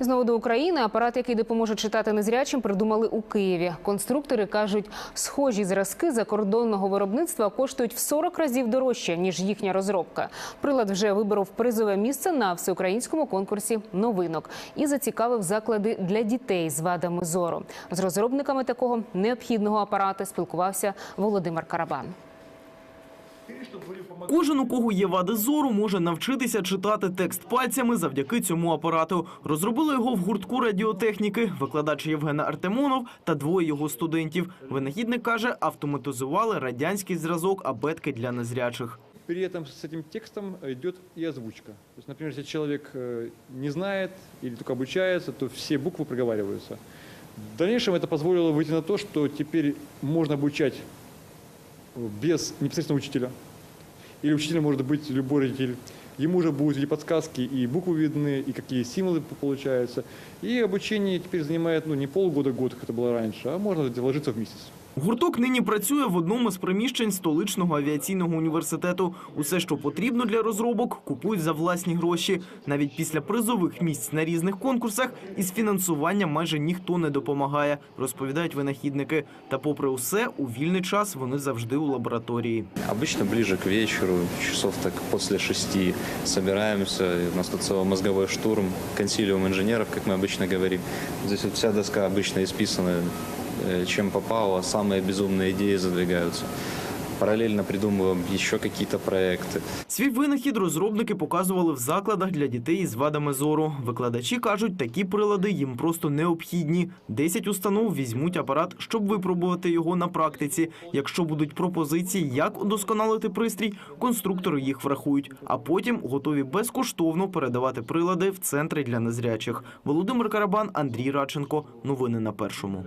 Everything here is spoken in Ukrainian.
Знову до України апарат, який допоможе читати незрячим, придумали у Києві. Конструктори кажуть, схожі зразки закордонного виробництва коштують в 40 разів дорожче ніж їхня розробка. Прилад вже виборов призове місце на всеукраїнському конкурсі новинок і зацікавив заклади для дітей з вадами зору. З розробниками такого необхідного апарата спілкувався Володимир Карабан. Кожен, у кого є вади зору, може навчитися читати текст пальцями завдяки цьому апарату. Розробили його в гуртку радіотехніки, викладач Євген Артемонов та двоє його студентів. Винахідник каже, автоматизували радянський зразок абетки для незрячих. При этом с этим текстом идет и озвучка. То есть, например, если человек э, не знает или только обучается, то все буквы проговариваются. В дальнейшем это позволило выйти на то, что теперь можно обучать э, без непосредственно учителя. Или учитель может быть любой родитель. Ему уже будут и подсказки, и буквы видны, и какие символы получаются. И обучение теперь занимает ну, не полгода-год, как это было раньше, а можно вложиться в месяц. Гурток нині працює в одному з приміщень столичного авіаційного університету. Усе, що потрібно для розробок, купують за власні гроші. Навіть після призових місць на різних конкурсах із фінансуванням майже ніхто не допомагає, розповідають винахідники. Та, попри усе, у вільний час вони завжди у лабораторії. Обычно ближе к вечеру, часов так после шести, собираемся. И У нас тут целый мозговой штурм, консилиум инженеров, как мы обычно говорим. Здесь вот вся доска обычно исписана, э, чем попало, самые безумные идеи задвигаются. Параллельно придумываем еще какие-то проекты. Свій винахід розробники показували в закладах для дітей із вадами зору. Викладачі кажуть, такі прилади їм просто необхідні. Десять установ візьмуть апарат, щоб випробувати його на практиці. Якщо будуть пропозиції, як удосконалити пристрій, конструктори їх врахують, а потім готові безкоштовно передавати прилади в центри для незрячих. Володимир Карабан, Андрій Радченко. Новини на першому.